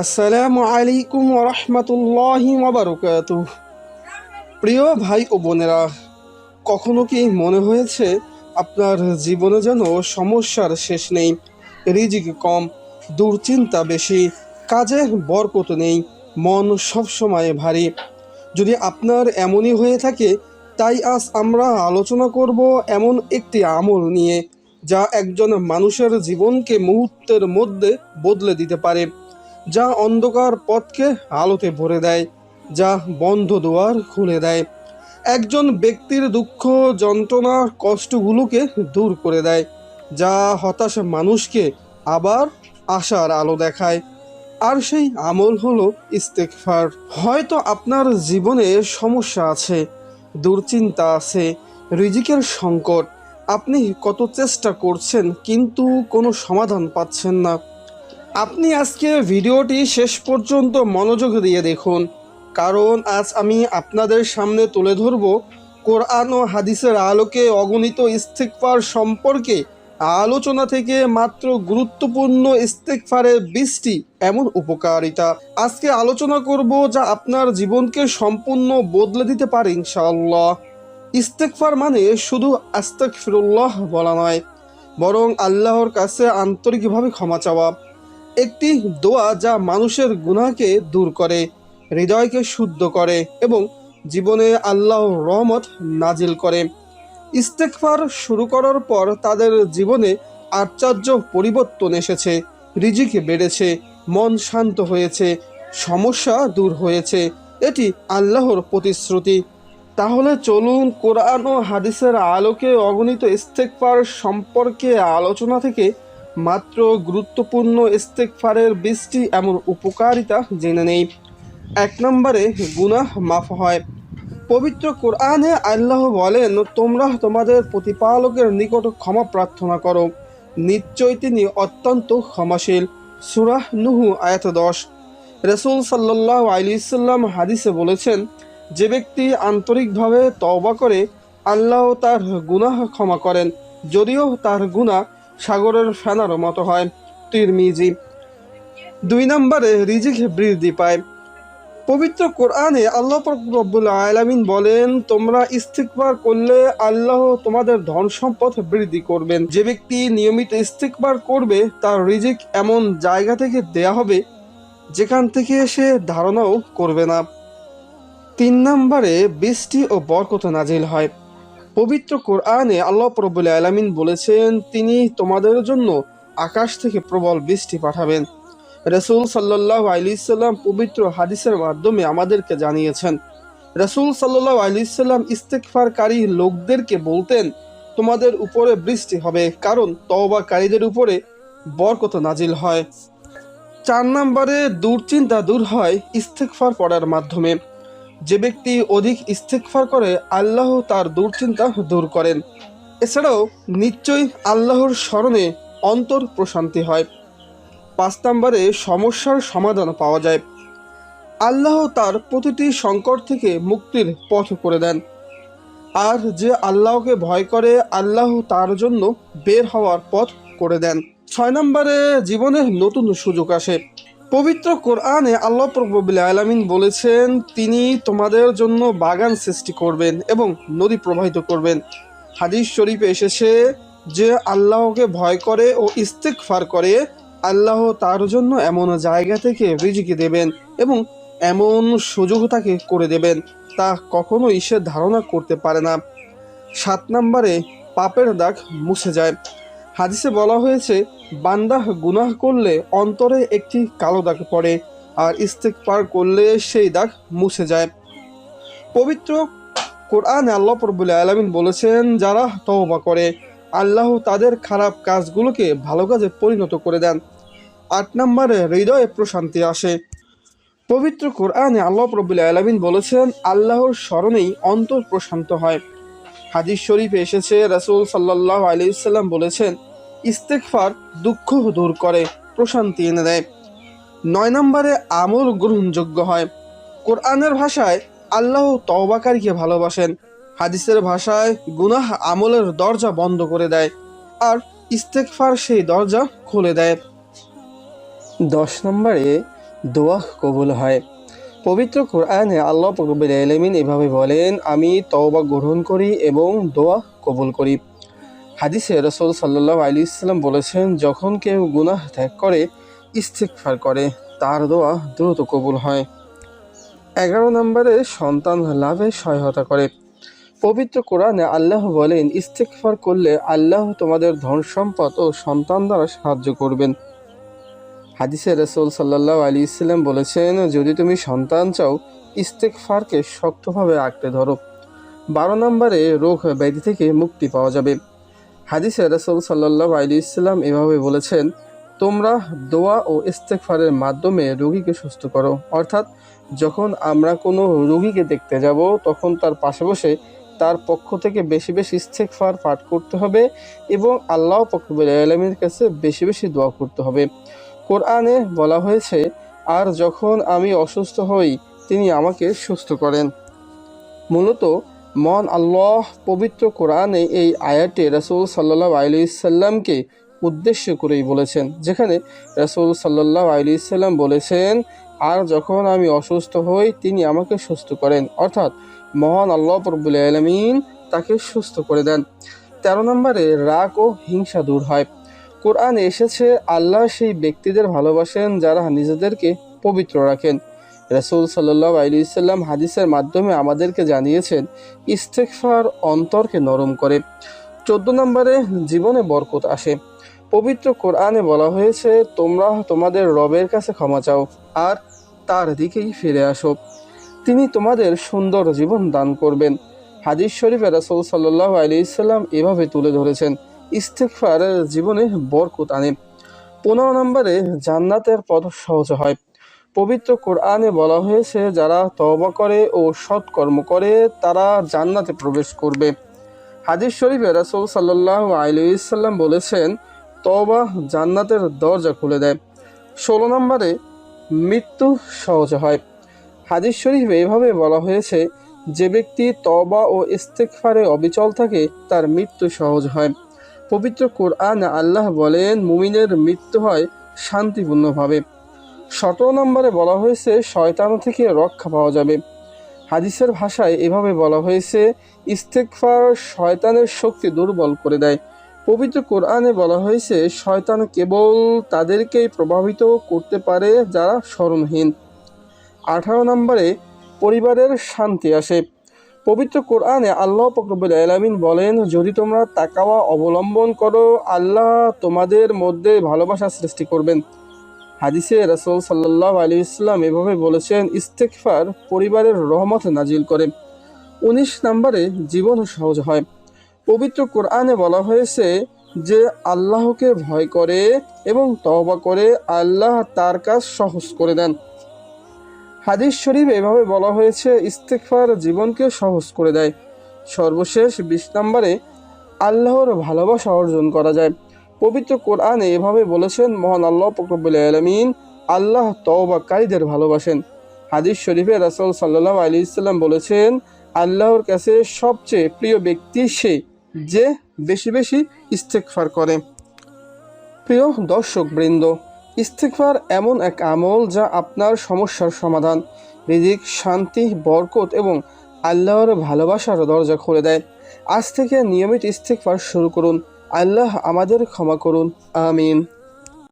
আসসালামু আলাইকুম রহমতুল্লাহি ওবরকাত প্রিয় ভাই ও বোনেরা, কখনো কি মনে হয়েছে আপনার জীবনে যেন সমস্যার শেষ নেই, রিজিক কম, দুশ্চিন্তা বেশি, কাজে বরকত নেই, মন সবসময় ভারী? যদি আপনার এমনই হয়ে থাকে, তাই আজ আমরা আলোচনা করব এমন একটি আমল নিয়ে, যা একজন মানুষের জীবনকে মুহূর্তের মধ্যে বদলে দিতে পারে। যা অন্ধকার পথকে আলোতে ভরে দেয়, যা বন্ধ দুয়ার খুলে দেয়। একজন ব্যক্তির দুঃখ, যন্ত্রণা, কষ্টগুলোকে দূর করে দেয়, যা হতাশ মানুষকে আবার আশার আলো দেখায়। আর সেই আমল হলো ইস্তেকফার হয়তো আপনার জীবনে সমস্যা আছে, দুশ্চিন্তা আছে, রিজিকের সংকট। আপনি কত চেষ্টা করছেন, কিন্তু কোনো সমাধান পাচ্ছেন না। আপনি আজকে ভিডিওটি শেষ পর্যন্ত মনোযোগ দিয়ে দেখুন, কারণ আজ আমি আপনাদের সামনে তুলে ধরব কোরআন ও হাদিসের আলোকে অগণিত ইস্তেকফার সম্পর্কে। আলোচনা থেকে মাত্র গুরুত্বপূর্ণ ইস্তেকফারের বৃষ্টি এমন উপকারিতা। আজকে আলোচনা করব যা আপনার জীবনকে সম্পূর্ণ বদলে দিতে পারে, ইনশাআল্লাহ। ইস্তেকফার মানে শুধু আস্তাক ফিরুল্লাহ বলা নয়, বরং আল্লাহর কাছে আন্তরিকভাবে ক্ষমা চাওয়া। একটি দোয়া যা মানুষের গুনাহকে দূর করে, হৃদয়কে শুদ্ধ করে এবং জীবনে আল্লাহর রহমত নাজিল করে। ইস্তেকফার শুরু করার পর তাদের জীবনে আশ্চর্য পরিবর্তন এসেছে, রিজিক বেড়েছে, মন শান্ত হয়েছে, সমস্যা দূর হয়েছে। এটি আল্লাহর প্রতিশ্রুতি। তাহলে চলুন কোরআন ও হাদিসের আলোকে অগণিত ইস্তেকফার সম্পর্কে আলোচনা থেকে মাত্র গুরুত্বপূর্ণ ইস্তেকফারের বৃষ্টি এমন উপকারিতা জেনে নেই। এক নম্বরে গুনাহ মাফ হয়। পবিত্র কোরআনে আল্লাহ বলেন, তোমরা তোমাদের প্রতিপালকের নিকট ক্ষমা প্রার্থনা করো। নিশ্চয় তিনি অত্যন্ত ক্ষমাশীল। সুরাহ নুহু, আয়াত দশ। রসুল সাল্লাহ আলিসাল্লাম হাদিসে বলেছেন, যে ব্যক্তি আন্তরিকভাবে তওবা করে, আল্লাহ তার গুনাহ ক্ষমা করেন। যদিও তার গুনাহ সাগরের ফেনার মতো হয়। তিরমিজি দুই নম্বরে রিজিক বৃদ্ধি পায়। পবিত্র কোরআনে আল্লাহ রব্বুল আলামিন বলেন, তোমরা ইস্তিকবার করলে আল্লাহ তোমাদের ধন সম্পদ বৃদ্ধি করবেন। যে ব্যক্তি নিয়মিত ইস্তিকবার করবে, তার রিজিক এমন জায়গা থেকে দেয়া হবে, যেখান থেকে সে ধারণাও করবে না। তিন নম্বরে বৃষ্টি ও বরকত নাজিল হয়। পবিত্র কোরআনে আল্লাহ রব্বুল আলামিন বলেছেন, তিনি তোমাদের জন্য আকাশ থেকে প্রবল বৃষ্টি পাঠাবেন। রসুল সাল্লাহ আলিসাল্লাম পবিত্র হাদিসের মাধ্যমে আমাদেরকে জানিয়েছেন, রসুল সাল্লাহ আলিসাল্লাম ইস্তেকফারকারী লোকদেরকে বলতেন, তোমাদের উপরে বৃষ্টি হবে কারণ তওবাকারীদের উপরে বরকত নাজিল হয়। চার নম্বরে দুশ্চিন্তা দূর হয় ইস্তেকফার পড়ার মাধ্যমে। যে ব্যক্তি অধিক ইস্তেকফার করে, আল্লাহ তার দুশ্চিন্তা দূর করেন। এছাড়াও নিশ্চয়ই আল্লাহর স্মরণে অন্তর প্রশান্তি হয়। পাঁচ নম্বরে সমস্যার সমাধান পাওয়া যায়। আল্লাহ তার প্রতিটি সংকট থেকে মুক্তির পথ করে দেন। আর যে আল্লাহকে ভয় করে, আল্লাহ তার জন্য বের হওয়ার পথ করে দেন। ছয় নম্বরে জীবনে নতুন সুযোগ আসে। পবিত্র কোরআনে আল্লাহ প্রবুল আলামিন বলেছেন, তিনি তোমাদের জন্য বাগান সৃষ্টি করবেন এবং নদী প্রবাহিত করবেন। হাদিস শরীফে এসেছে যে আল্লাহকে ভয় করে ও ইস্তেকফার করে, আল্লাহ তার জন্য এমন জায়গা থেকে রিজিকে দেবেন এবং এমন সুযোগ তাকে করে দেবেন, তা কখনোই সে ধারণা করতে পারে না। সাত নম্বরে পাপের দাগ মুছে যায়। হাদিসে বলা হয়েছে, বান্দাহ গুনাহ করলে অন্তরে একটি কালো দাগ পড়ে আর ইস্তেক পার করলে সেই দাগ মুছে যায়। পবিত্র কোরআন আল্লাহ প্রবুল আলমিন বলেছেন, যারা তওবা করে, আল্লাহ তাদের খারাপ কাজগুলোকে ভালো কাজে পরিণত করে দেন। আট নম্বরে হৃদয়ে প্রশান্তি আসে। পবিত্র কোরআনে আল্লাহ প্রবুল আলমিন বলেছেন, আল্লাহর স্মরণেই অন্তর প্রশান্ত হয়। হাদিস শরীফে এসেছে, রাসূল সাল্লাহ আলিয়াল্লাম বলেছেন ইস্তেকফার দুঃখ দূর করে, প্রশান্তি এনে দেয়। নয় নম্বরে আমল গ্রহণযোগ্য হয়। কোরআনের ভাষায় আল্লাহ তওবাকারীকে ভালোবাসেন। হাদিসের ভাষায় গুনাহ আমলের দরজা বন্ধ করে দেয় আর ইস্তেকফার সেই দরজা খুলে দেয়। দশ নম্বরে দোয়া কবুল হয়। পবিত্র কোরআনে আল্লাহ রব্বুল আলামিন এভাবে বলেন, আমি তওবা গ্রহণ করি এবং দোয়া কবুল করি। হাদিসে রসুল সাল্লাহ আলী ইসলাম বলেছেন, যখন কেউ গুনাহ ত্যাগ করে ইস্তিকফার করে, তার দোয়া দ্রুত কবুল হয়। এগারো নম্বরে, সন্তান লাভে সহায়তা করে। পবিত্র কোরআনে আল্লাহ বলেন ইস্তিকফার করলে আল্লাহ তোমাদের ধন সম্পদ ও সন্তান দ্বারা সাহায্য করবেন। হাদিসে রসুল সাল্লাহ আলী ইসলাম বলেছেন, যদি তুমি সন্তান চাও ইস্তেকফারকে শক্তভাবে আঁকড়ে ধরো। বারো নম্বরে রোগ ব্যাধি থেকে মুক্তি পাওয়া যাবে। হাদিসে রসুল সাল্লাহ আলী ইসলাম এভাবে বলেছেন, তোমরা দোয়া ও ইস্তেকফারের মাধ্যমে রোগীকে সুস্থ করো। অর্থাৎ, যখন আমরা কোনো রোগীকে দেখতে যাব, তখন তার পাশে বসে তার পক্ষ থেকে বেশি বেশি ইস্তেকফার পাঠ করতে হবে এবং আল্লাহ পকবুল আলমীর কাছে বেশি বেশি দোয়া করতে হবে। কোরআনে বলা হয়েছে, আর যখন আমি অসুস্থ হই, তিনি আমাকে সুস্থ করেন। মূলত মন আল্লাহ পবিত্র কোরআনে এই আয়াতে রাসুল সাল্লাহ আলি সাল্লামকে উদ্দেশ্য করেই বলেছেন, যেখানে রাসুল সাল্লাহ আলি সাল্লাম বলেছেন, আর যখন আমি অসুস্থ হই, তিনি আমাকে সুস্থ করেন। অর্থাৎ মহান আল্লাহ রব্বুল আলমিন তাকে সুস্থ করে দেন। তেরো নম্বরে রাগ ও হিংসা দূর হয়। কোরআনে এসেছে, আল্লাহ সেই ব্যক্তিদের ভালোবাসেন যারা নিজেদেরকে পবিত্র রাখেন। রসুল সাল্লাহ আলী ইসাল্লাম হাদিসের মাধ্যমে আমাদেরকে জানিয়েছেন ইস্তেকফার অন্তরকে নরম করে। চোদ্দ নম্বরে, জীবনে বরকত আসে। পবিত্র কোরআনে বলা হয়েছে, তোমরা তোমাদের রবের কাছে ক্ষমা চাও আর তার দিকেই ফিরে আসো। তিনি তোমাদের সুন্দর জীবন দান করবেন। হাদিস শরীফে রসুল সাল্লাহ আলী ইসাল্লাম এভাবে তুলে ধরেছেন ইস্তেকফার জীবনে বরকত আনে। পনেরো নম্বরে জান্নাতের পথ সহজ হয়। পবিত্র কোরআনে বলা হয়েছে, যারা তওবা করে ও সৎকর্ম করে, তারা জান্নাতে প্রবেশ করবে। হাদিস শরীফে রাসুল সাল্লাহ আলিয়াল্লাম বলেছেন, তওবা জান্নাতের দরজা খুলে দেয়। ষোলো নম্বরে মৃত্যু সহজ হয়। হাদিস শরীফে এভাবে বলা হয়েছে, যে ব্যক্তি তবা ও ইস্তেকফারে অবিচল থাকে, তার মৃত্যু সহজ হয়। পবিত্র কোরআন আল্লাহ বলেন, মুমিনের মৃত্যু হয় শান্তিপূর্ণভাবে। সতেরো নম্বরে বলা হয়েছে, শয়তান থেকে রক্ষা পাওয়া যাবে। হাদিসের ভাষায় এভাবে বলা হয়েছে ইস্তেকফার শয়তানের শক্তি দুর্বল করে দেয়। পবিত্র কোরআনে বলা হয়েছে, শয়তান কেবল তাদেরকেই প্রভাবিত করতে পারে যারা স্মরণহীন। আঠারো নম্বরে, পরিবারের শান্তি আসে। পবিত্র কোরআনে আল্লাহ ফকরবুল আলমিন বলেন, যদি তোমরা তাকাওয়া অবলম্বন করো, আল্লাহ তোমাদের মধ্যে ভালোবাসা সৃষ্টি করবেন। হাদিসে রসুল সাল্লাহ আলী ইসলাম এভাবে বলেছেন ইস্তেকফার পরিবারের রহমত নাজিল করে। উনিশ নম্বরে, জীবন সহজ হয়। পবিত্র কোরআনে বলা হয়েছে যে, আল্লাহকে ভয় করে এবং তহবা করে আল্লাহ তার কাজ সহজ করে দেন। হাদিস শরীফ এভাবে বলা হয়েছে ইস্তেকফার জীবনকে সহজ করে দেয়। সর্বশেষ বিশ নম্বরে আল্লাহর ভালোবাসা অর্জন করা যায়। পবিত্র কোরআনে এভাবে বলেছেন, মহান আল্লাহ ফকরবুল আলমিন আল্লাহ তওবাকারীদের ভালোবাসেন। হাদিস শরীফে রাসুল সাল্লাহ আলী ইসলাম বলেছেন, আল্লাহর কাছে সবচেয়ে প্রিয় ব্যক্তি সে যে বেশি বেশি ইস্তেকফার করে। প্রিয় দর্শক বৃন্দ ইস্তেকফার এমন এক আমল যা আপনার সমস্যার সমাধান, রিজিক, শান্তি, বরকত এবং আল্লাহর ভালোবাসার দরজা খুলে দেয়। আজ থেকে নিয়মিত ইস্তিকফার শুরু করুন। আল্লাহ আমাদের ক্ষমা করুন। আমিন।